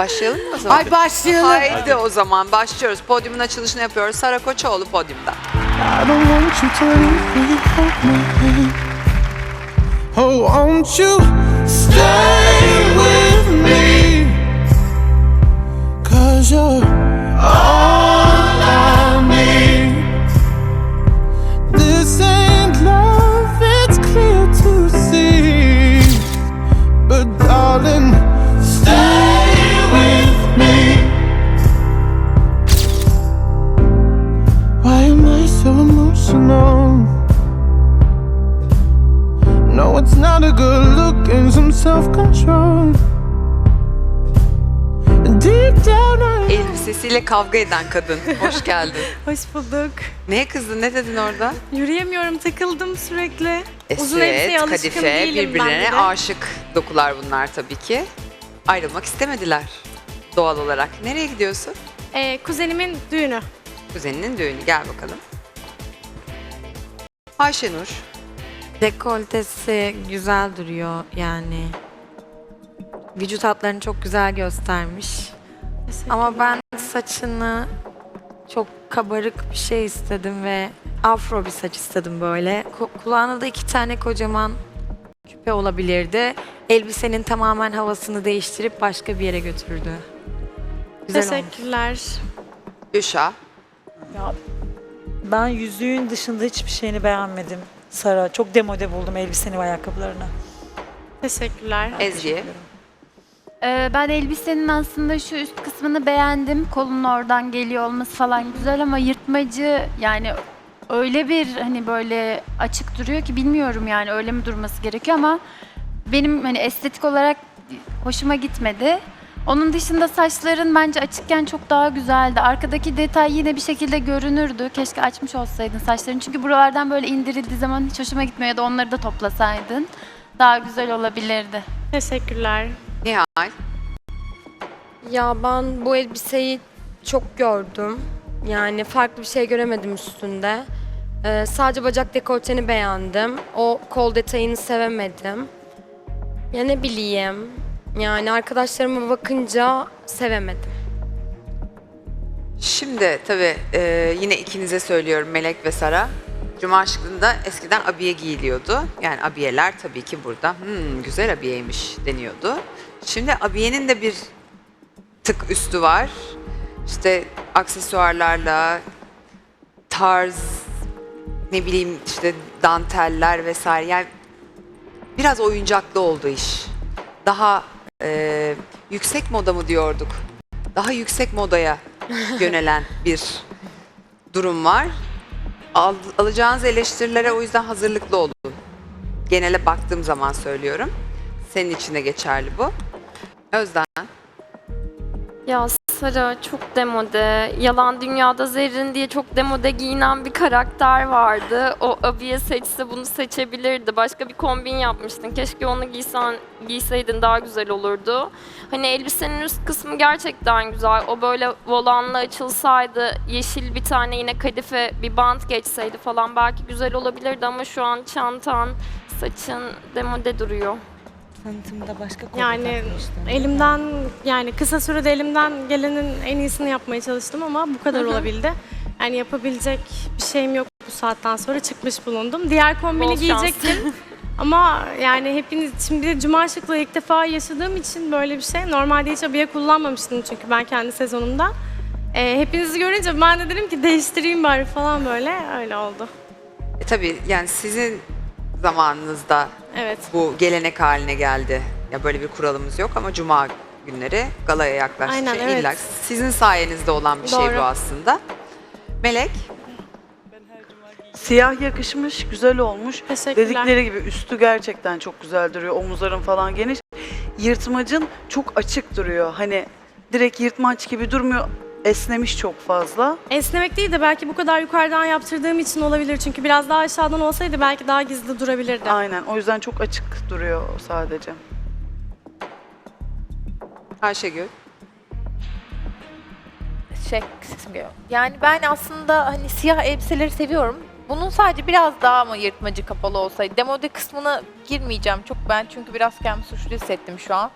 Başlayalım mı o zaman? Ay başlayalım. Haydi o zaman başlıyoruz. Podyumun açılışını yapıyoruz. Sara Koçoğlu podyumda. I don't want you to leave me. Hold my hand. Oh, won't you stay with me? Cause you're all I Elbisesiyle kavga eden kadın. Hoş geldin. Hoş bulduk. Neye kızdın? Ne dedin orada? Yürüyemiyorum, takıldım sürekli. Uzun elbiseye alışkın kadife, değilim ben birbirlerine bir de. aşık dokular bunlar tabii ki. Ayrılmak istemediler doğal olarak. Nereye gidiyorsun? Ee, kuzenimin düğünü. Kuzeninin düğünü. Gel bakalım. Ayşenur. Dekoltesi güzel duruyor yani. Vücut hatlarını çok güzel göstermiş. Ama ben saçını çok kabarık bir şey istedim ve afro bir saç istedim böyle. Ku- kulağına da iki tane kocaman küpe olabilirdi. Elbisenin tamamen havasını değiştirip başka bir yere götürdü. Güzel olmuş. Teşekkürler. Gülşah. Ben yüzüğün dışında hiçbir şeyini beğenmedim. Sara çok demode buldum elbiseni ve ayakkabılarını. Teşekkürler. Ezgi. Ee, ben elbisenin aslında şu üst kısmını beğendim. Kolun oradan geliyor olması falan güzel ama yırtmacı yani öyle bir hani böyle açık duruyor ki bilmiyorum yani öyle mi durması gerekiyor ama benim hani estetik olarak hoşuma gitmedi. Onun dışında saçların bence açıkken çok daha güzeldi. Arkadaki detay yine bir şekilde görünürdü. Keşke açmış olsaydın saçlarını. Çünkü buralardan böyle indirildiği zaman hiç hoşuma gitmiyor ya da onları da toplasaydın. Daha güzel olabilirdi. Teşekkürler. Nihal. Ya ben bu elbiseyi çok gördüm. Yani farklı bir şey göremedim üstünde. Ee, sadece bacak dekolteni beğendim. O kol detayını sevemedim. Ya ne bileyim. Yani arkadaşlarıma bakınca sevemedim. Şimdi tabii e, yine ikinize söylüyorum Melek ve Sara. Cuma şıklığında eskiden abiye giyiliyordu. Yani abiyeler tabii ki burada "Hmm, güzel abiyeymiş deniyordu. Şimdi abiyenin de bir tık üstü var. İşte aksesuarlarla, tarz, ne bileyim işte danteller vesaire. Yani biraz oyuncaklı oldu iş. Daha e, yüksek moda mı diyorduk? Daha yüksek modaya yönelen bir durum var. Al- alacağınız eleştirilere o yüzden hazırlıklı olun. Genele baktığım zaman söylüyorum. Senin için de geçerli bu. Özden. Ya Sara çok demode. Yalan dünyada Zerrin diye çok demode giyinen bir karakter vardı. O abiye seçse bunu seçebilirdi. Başka bir kombin yapmıştın. Keşke onu giysen, giyseydin daha güzel olurdu. Hani elbisenin üst kısmı gerçekten güzel. O böyle volanla açılsaydı, yeşil bir tane yine kadife bir bant geçseydi falan belki güzel olabilirdi ama şu an çantan, saçın demode duruyor. Tanıtımda başka konu Yani elimden yani kısa sürede elimden gelenin en iyisini yapmaya çalıştım ama bu kadar olabildi. Yani yapabilecek bir şeyim yok bu saatten sonra çıkmış bulundum. Diğer kombini Bol şans. giyecektim. Ama yani hepiniz şimdi bir de cuma şıklığı ilk defa yaşadığım için böyle bir şey. Normalde hiç abiye kullanmamıştım çünkü ben kendi sezonumda. Ee, hepinizi görünce ben de dedim ki değiştireyim bari falan böyle öyle oldu. E, tabii yani sizin zamanınızda Evet. bu gelenek haline geldi. Ya böyle bir kuralımız yok ama cuma günleri galaya yaklaştıkça Aynen, evet. illa sizin sayenizde olan bir şey Doğru. bu aslında. Melek. Siyah yakışmış, güzel olmuş. Teşekkürler. Dedikleri gibi üstü gerçekten çok güzel duruyor. Omuzların falan geniş. Yırtmacın çok açık duruyor. Hani direkt yırtmaç gibi durmuyor. Esnemiş çok fazla. Esnemek değil de belki bu kadar yukarıdan yaptırdığım için olabilir. Çünkü biraz daha aşağıdan olsaydı belki daha gizli durabilirdi. Aynen. O yüzden çok açık duruyor sadece. Ayşegül. Şey, sesim geliyor. Yani ben aslında hani siyah elbiseleri seviyorum. Bunun sadece biraz daha mı yırtmacı kapalı olsaydı. Demode kısmına girmeyeceğim çok ben çünkü biraz kendimi suçlu hissettim şu an.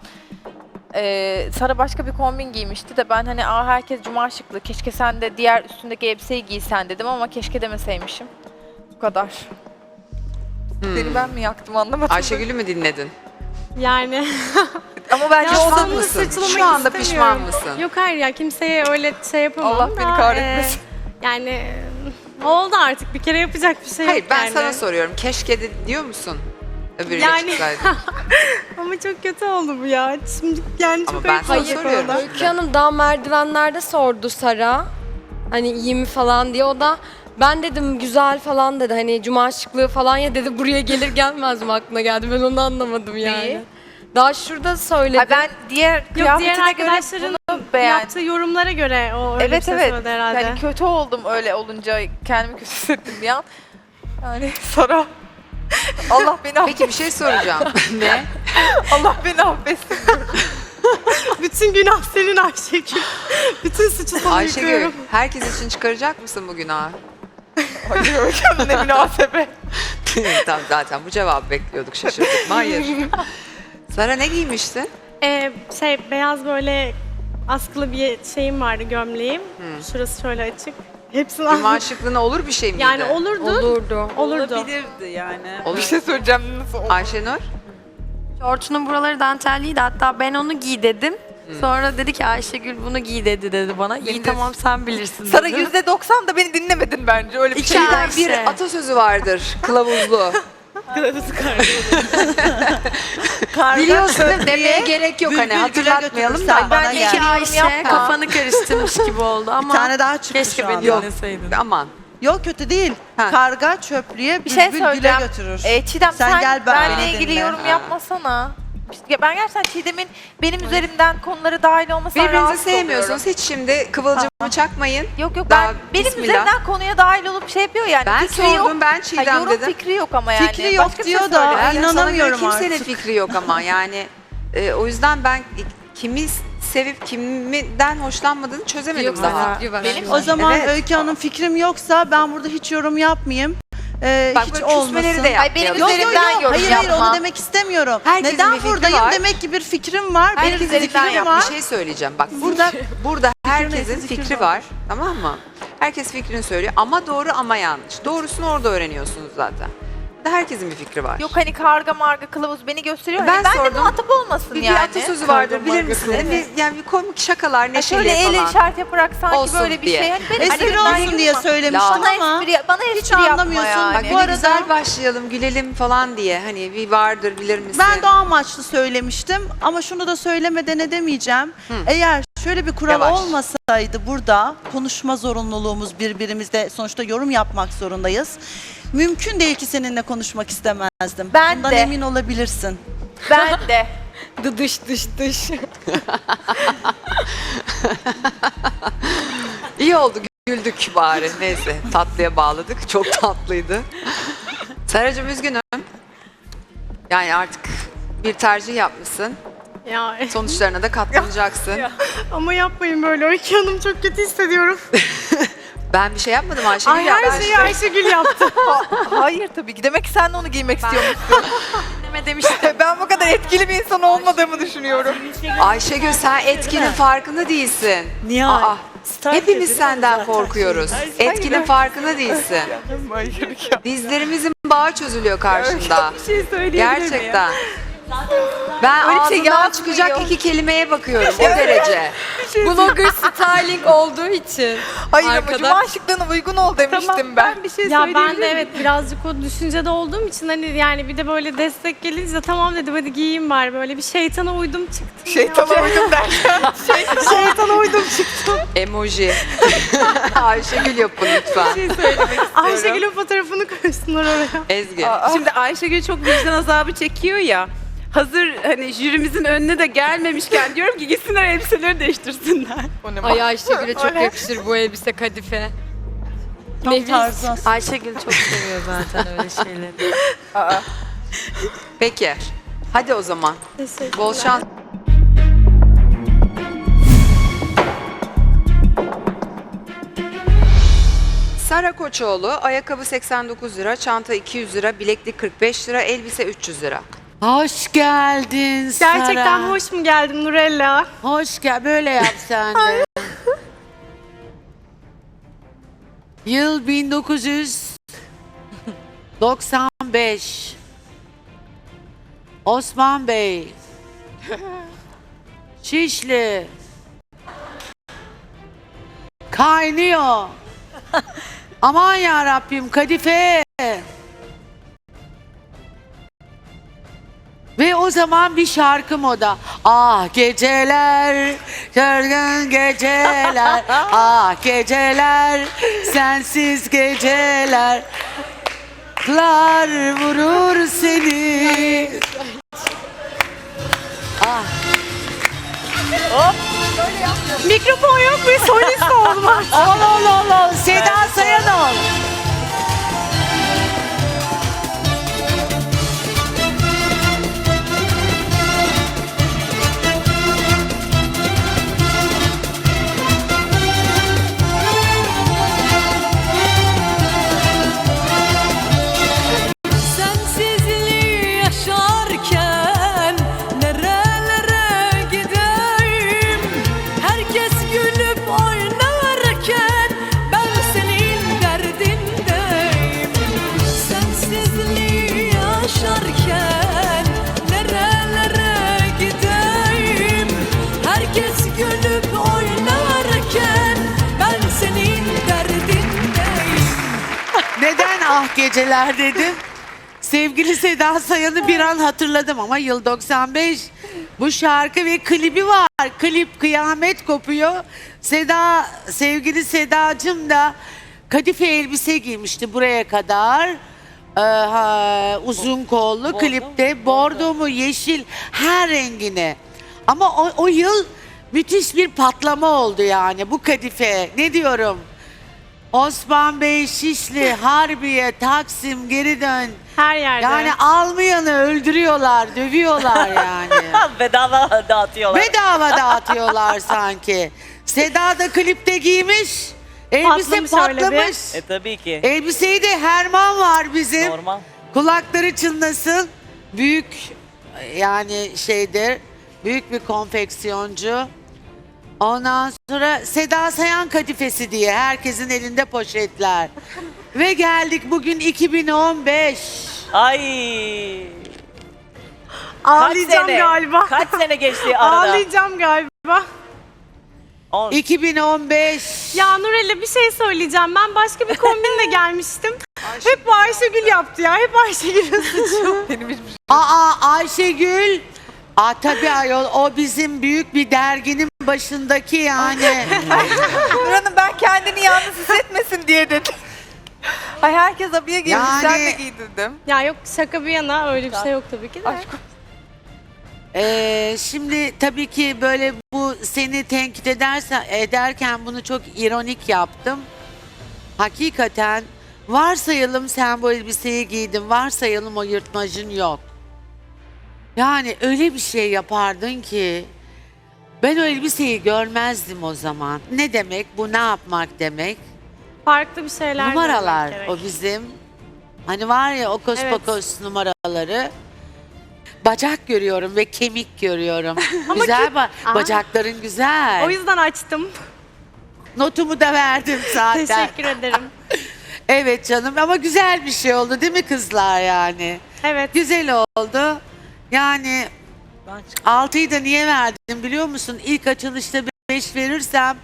E, Sara başka bir kombin giymişti de ben hani Aa, herkes cuma şıklı keşke sen de diğer üstündeki elbiseyi giysen dedim ama keşke demeseymişim. Bu kadar. Seni ben mi yaktım anlamadım. Ayşegül'ü mü dinledin? Yani Ama bence Ya de mısın? Şu anda istemiyorum. pişman mısın? Yok hayır ya kimseye öyle şey yapamam Allah da, beni kahretmesin. e, yani e, oldu artık bir kere yapacak bir şey Hayır yok ben yani. sana soruyorum. Keşke de diyor musun? Öbürüyle Yani- çıksaydın. Ama çok kötü oldu bu ya. Şimdi yani çok Ama ben ayıp sana oldu. soruyorum. Öykü Hanım daha merdivenlerde sordu Sara. Hani iyi mi falan diye. O da ben dedim güzel falan dedi. Hani cuma şıklığı falan ya dedi. Buraya gelir gelmez mi aklına geldi. Ben onu anlamadım yani. Neyi? Daha şurada söyledi. Ay ben diğer Yok diğer kıyafetine göre arkadaşların bunu beğendim. yaptığı yorumlara göre o öyle bir Evet şey evet. söyledi herhalde. Yani kötü oldum öyle olunca kendimi kötü hissettim bir an. Yani Sara Allah beni affetsin. Peki bir şey soracağım. ne? Allah beni affetsin. Bütün günah senin Ayşegül. Bütün suçu sana Ayşegül yıkıyorum. herkes için çıkaracak mısın bu günahı? Hayır Öykü ne münasebet. tamam zaten bu cevabı bekliyorduk şaşırdık. mı? Hayır. Sara ne giymiştin? Ee, şey beyaz böyle askılı bir şeyim vardı gömleğim. Şurası şöyle açık. Hepsini aldım. şıklığına olur bir şey miydi? Yani olurdu. olurdu. Olurdu. Olabilirdi yani. Olur. Bir şey söyleyeceğim nasıl oldu? Ayşenur? Şortunun buraları dantelliydi hatta ben onu giy dedim. Sonra dedi ki Ayşegül bunu giy dedi dedi bana. İyi de- tamam sen bilirsin dedi. yüzde doksan da beni dinlemedin bence öyle bir şey. İçeriden bir Ayşe. atasözü vardır. Kılavuzlu. Biliyorsun değil mi? demeye gerek yok hani Bülbül güle hatırlatmayalım götürürsen da. bana Ben gel. iki Ayşe kafanı karıştırmış gibi oldu Bir ama tane daha çıktı keşke şu beni anda. dinleseydin. Aman. Yok kötü değil. Ha. Karga çöplüğe Bir şey bülbül güle söyleyeceğim. götürür. Ee, Çiğdem Sen sen, gel ben- benle beni ilgili dinle. yorum yapmasana. Ya ben gerçekten Çiğdem'in benim üzerimden konulara dahil olmasına Birbirinizi rahatsız sevmiyorsunuz. oluyorum. Hiç şimdi kıvılcımı çakmayın. Yok yok Daha ben benim bismillah. üzerimden konuya dahil olup şey yapıyor yani. Ben fikri sordum, yok. ben Ha, Çiğdem yorum dedim. fikri yok ama yani. Fikri yok Başka bir şey diyor da, söyle. Yani sana İnanamıyorum göre kimsenin artık. fikri yok ama yani e, o yüzden ben kimi sevip kimden hoşlanmadığını çözemedim Yok, daha. Benim- O zaman Evet. Öykü Hanım fikrim yoksa ben burada hiç yorum yapmayayım. Ee, Bak hiç böyle küsmeleri olmasın. de Ay benim. Yok yok üzerimden yok. yorum Hayır yapma. hayır onu demek istemiyorum. Herkesin Neden fikri buradayım var. demek ki bir fikrim var. Benim Herkesin bir fikri fikrim yap. var. Bir şey söyleyeceğim. Bak burada burada herkesin fikri var. Tamam mı? Herkes fikrini söylüyor ama doğru ama yanlış. Doğrusunu orada öğreniyorsunuz zaten. Herkesin bir fikri var. Yok hani karga marga kılavuz beni gösteriyor. Ben Hani ben de sordum. muhatap olmasın bir, bir yani. atasözü vardır bilir marga misiniz? Bir- yani bir komik şakalar, Ha, neşeli şöyle el falan. işaret yaparak sanki Olsun böyle bir diye. şey. Hani benim Espri elimden olsun diye yürüme. söylemiştim Bana ama espri, bana espri hiç yapma anlamıyorsun. yani. Bak Bu bu arada- güzel başlayalım, gülelim falan diye. Hani bir vardır bilir misin? Ben de o amaçlı söylemiştim ama şunu da söylemeden edemeyeceğim. Eğer şöyle bir kural Yavaş. olmasaydı burada konuşma zorunluluğumuz birbirimizde sonuçta yorum yapmak zorundayız. Mümkün değil ki seninle konuşmak istemezdim. Ben Bundan de. emin olabilirsin. Ben de. Dış dış dış. İyi oldu güldük bari. Neyse tatlıya bağladık. Çok tatlıydı. Saracığım üzgünüm. Yani artık bir tercih yapmışsın. Ya Sonuçlarına da katlanacaksın. ama yapmayın böyle Öykü Hanım çok kötü hissediyorum. Ben bir şey yapmadım Ayşegül Ay ya. her ben şeyi işte- Ayşegül yaptı. Hayır tabii ki. Demek ki sen de onu giymek istiyormuşsun. Deme demiştim. ben bu kadar etkili bir insan olmadığımı düşünüyorum. Ayşegül sen etkinin farkında değilsin. Niye? Aa, hepimiz senden zaten korkuyoruz. Etkinin farkında değilsin. Dizlerimizin bağı çözülüyor karşında. Bir şey Gerçekten. Ben Öyle bir şey ağzından yazmıyor. çıkacak iki kelimeye bakıyorum o derece. Blogger styling olduğu için. Hayır ama Arkada- cuma şıklığına uygun ol demiştim ben. bir şey ya ben de evet birazcık o düşüncede olduğum için hani yani bir de böyle destek gelince tamam dedim hadi giyeyim bari böyle bir şeytana uydum çıktım. Şeytana uydum derken. şey, şeytana uydum çıktım. Emoji. Ayşegül yapın lütfen. Ayşegül'ün fotoğrafını koysunlar oraya. Ezgi. Şimdi Ayşegül çok vicdan azabı çekiyor ya. Hazır hani jürimizin önüne de gelmemişken diyorum ki gitsinler elbiseleri değiştirsinler. Ay Ayşegül'e çok yakışır bu elbise kadife. Tam tarzı aslında. Ayşegül çok seviyor zaten öyle şeyleri. Peki. Hadi o zaman. Bol şans. Sara Koçoğlu, ayakkabı 89 lira, çanta 200 lira, bileklik 45 lira, elbise 300 lira. Hoş geldin Sara. Gerçekten hoş mu geldin Nurella? Hoş gel. Böyle yap sen de. Yıl 1995. Osman Bey. Şişli. Kaynıyor. Aman ya Rabbim kadife. Ve o zaman bir şarkı moda. Ah geceler, çılgın geceler. ah geceler, sensiz geceler. Klar vurur seni. Mikrofon yok ve solist olmaz. Ol ol ol ol. Seda Sayan ol. Neden ah geceler dedim? Sevgili Seda Sayan'ı bir an hatırladım ama yıl 95. Bu şarkı ve klibi var. Klip kıyamet kopuyor. Seda, sevgili Sedacığım da kadife elbise giymişti buraya kadar. Ee, ha, uzun kollu klipte bordo mu yeşil her rengine. Ama o, o yıl müthiş bir patlama oldu yani bu kadife. Ne diyorum? Osman Bey, Şişli, Harbiye, Taksim geri dön. Her yerde. Yani almayanı öldürüyorlar, dövüyorlar yani. Bedava dağıtıyorlar. Bedava dağıtıyorlar sanki. Seda da klipte giymiş. Elbise Patlamış öyle bir. patlamış. E tabii ki. Elbiseyi de Herman var bizim. Normal. Kulakları çınlasın. Büyük yani şeydir. Büyük bir konfeksiyoncu. Ondan sonra Seda Sayan kadifesi diye herkesin elinde poşetler. Ve geldik bugün 2015. Ay. Ağlayacağım galiba. Kaç sene geçti Ağlayacağım galiba. 2015. Ya Nurella bir şey söyleyeceğim. Ben başka bir kombinle gelmiştim. Hep bu Ayşegül yaptı ya. Hep Ayşegül'ün suçu. Aa Ayşegül. Aa tabii ayol o bizim büyük bir derginin başındaki yani. Buranın ben kendini yalnız hissetmesin diye dedim. Ay herkes abiye giymiş, sen de Yani- giydirdim. ya yok şaka bir yana öyle bir şey yok tabii ki de. Ee, şimdi tabii ki böyle bu seni tenkit edersen ederken bunu çok ironik yaptım. Hakikaten varsayalım sen bu elbiseyi giydin, varsayalım o yırtmacın yok. Yani öyle bir şey yapardın ki ben o elbiseyi görmezdim o zaman. Ne demek bu ne yapmak demek? Farklı bir şeyler Numaralar görmek gerek. o bizim. Hani var ya o Evet. pokos numaraları. Bacak görüyorum ve kemik görüyorum. güzel ba- Aa. bacakların güzel. O yüzden açtım. Notumu da verdim zaten. Teşekkür ederim. Evet canım ama güzel bir şey oldu değil mi kızlar yani? Evet. Güzel oldu. Yani altıyı da niye verdim biliyor musun? İlk açılışta beş verirsem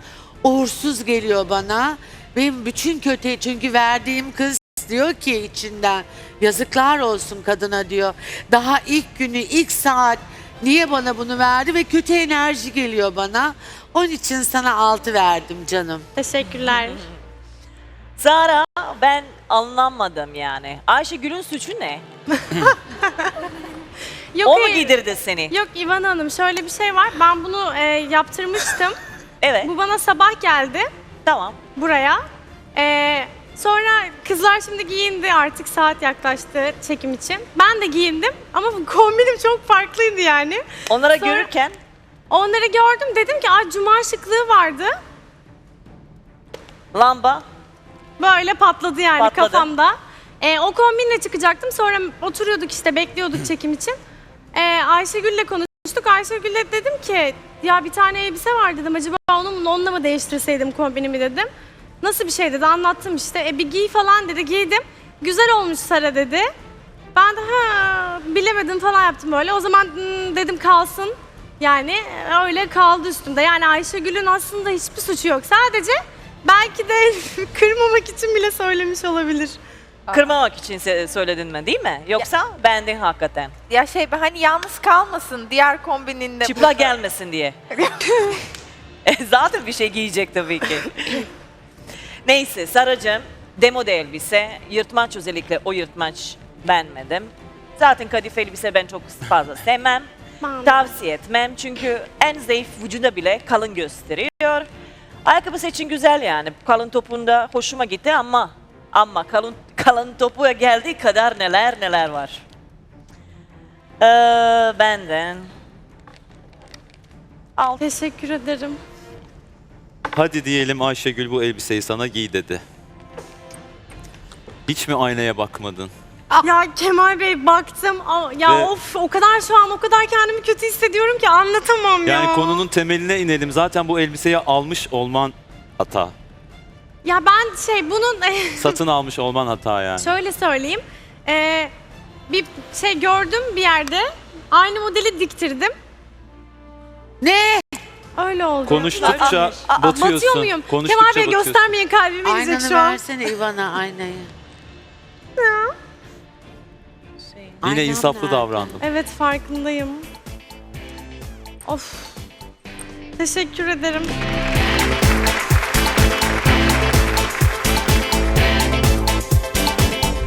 uğursuz geliyor bana. Benim bütün kötü çünkü verdiğim kız diyor ki içinden yazıklar olsun kadına diyor. Daha ilk günü ilk saat niye bana bunu verdi ve kötü enerji geliyor bana. Onun için sana altı verdim canım. Teşekkürler. Zara ben anlamadım yani. Ayşegül'ün suçu ne? Yok, o mu hayır. giydirdi seni? Yok İvan Hanım şöyle bir şey var. Ben bunu e, yaptırmıştım. Evet. Bu bana sabah geldi Tamam. buraya. E, sonra kızlar şimdi giyindi artık saat yaklaştı çekim için. Ben de giyindim ama kombinim çok farklıydı yani. Onlara Sonra- görürken Onları gördüm dedim ki Aa, cuma şıklığı vardı. lamba Böyle patladı yani Patladı. kafamda. E, o kombinle çıkacaktım. Sonra oturuyorduk işte bekliyorduk çekim için. Ee, Ayşegül'le konuştuk. Ayşegül'le dedim ki ya bir tane elbise var dedim. Acaba onu onunla mı değiştirseydim kombinimi dedim. Nasıl bir şey dedi anlattım işte. E bir giy falan dedi giydim. Güzel olmuş Sara dedi. Ben de ha bilemedim falan yaptım böyle. O zaman "Hmm," dedim kalsın. Yani öyle kaldı üstümde. Yani Ayşegül'ün aslında hiçbir suçu yok. Sadece belki de kırmamak için bile söylemiş olabilir. Kırmamak için se- söyledin mi değil mi? Yoksa beğendin hakikaten. Ya şey hani yalnız kalmasın diğer kombininde. Burada. gelmesin diye. E, Zaten bir şey giyecek tabii ki. Neyse Saracığım demode elbise. Yırtmaç özellikle o yırtmaç beğenmedim. Zaten kadife elbise ben çok fazla sevmem. Ben- Tavsiye etmem çünkü en zayıf vücuda bile kalın gösteriyor. Ayakkabı seçin güzel yani. Kalın topunda hoşuma gitti ama ama kalın kalın topuya geldiği kadar neler neler var. Ee, benden Alt. Teşekkür ederim. Hadi diyelim Ayşegül bu elbiseyi sana giy dedi. Hiç mi aynaya bakmadın? Ya Kemal Bey baktım. Aa, Ya Ve- of o kadar şu an o kadar kendimi kötü hissediyorum ki anlatamam ya. Yani konunun temeline inelim. Zaten bu elbiseyi almış olman hata. Ya ben şey bunun Satın almış olman hata yani. şöyle söyleyeyim. Ee, bir şey gördüm bir yerde. Aynı modeli diktirdim. Ne? Öyle oldu. Konuştukça Aa, batıyorsun. Batıyor muyum? Konuştukça Kemal Bey batıyorsun. göstermeyin kalbime inecek Aynanı şu an. versene Ivana aynayı. Yine Aynen insaflı nerede? davrandım. Evet farkındayım. Of. Teşekkür ederim.